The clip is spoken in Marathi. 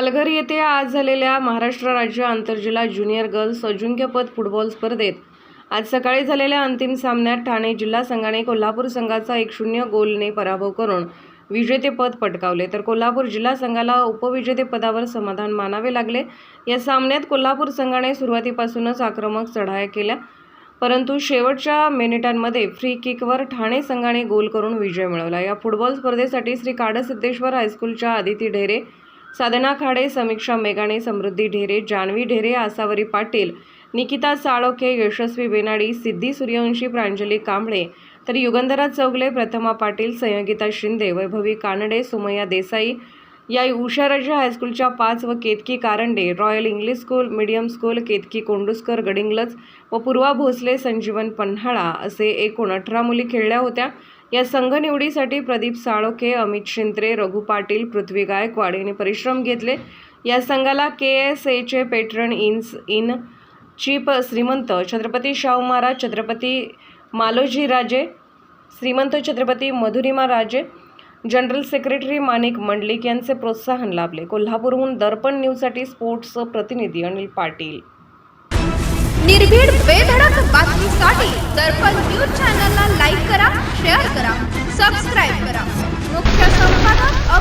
पालघर येथे आज झालेल्या महाराष्ट्र राज्य आंतरजिल्हा ज्युनियर गर्ल्स अजिंक्यपद फुटबॉल स्पर्धेत आज सकाळी झालेल्या अंतिम सामन्यात ठाणे जिल्हा संघाने कोल्हापूर संघाचा एक शून्य गोलने पराभव करून विजेतेपद पटकावले. तर कोल्हापूर जिल्हा संघाला उपविजेतेपदावर समाधान मानावे लागले. या सामन्यात कोल्हापूर संघाने सुरुवातीपासूनच आक्रमक चढाया केल्या. परंतु शेवटच्या मिनिटांमध्ये फ्री किकवर ठाणे संघाने गोल करून विजय मिळवला. या फुटबॉल स्पर्धेसाठी श्री काडसिद्धेश्वर हायस्कूलच्या आदिती ढेरे साधना खाडे समीक्षा मेघाणे समृद्धी ढेरे जानवी ढेरे आसावरी पाटील निकिता साळोखे यशस्वी बेनाडी सिद्धी सूर्यवंशी प्रांजली कांबळे तर युगंधरा चौगले प्रथमा पाटील संयोगिता शिंदे वैभवी कानडे सुमय्या देसाई या उषाराजा हायस्कूलच्या पाच व Ketaki Karande royal English school medium school Ketaki Kondusker Gadhinglaj व पूर्वा भोसले संजीवन पन्हाळा असे एकूण अठरा मुली खेळल्या होत्या. या संघ निवडीसाठी प्रदीप साळोखे अमित शिंत्रे रघु पाटील पृथ्वी गायकवाड यांनी परिश्रम घेतले. या संघाला के एस एचे पेट्रन इन्स इन चीप श्रीमंत छत्रपती शाहू महाराज छत्रपती मालोजी राजे श्रीमंत छत्रपती मधुरिमा राजे जनरल सेक्रेटरी माणिक मंडलिक यांचे प्रोत्साहन लाभले. कोल्हापूरहून दर्पण न्यूजसाठी स्पोर्ट्स प्रतिनिधी अनिल पाटील. निर्भीड बेधडक बातमीसाठी दर्पण न्यूज चॅनलला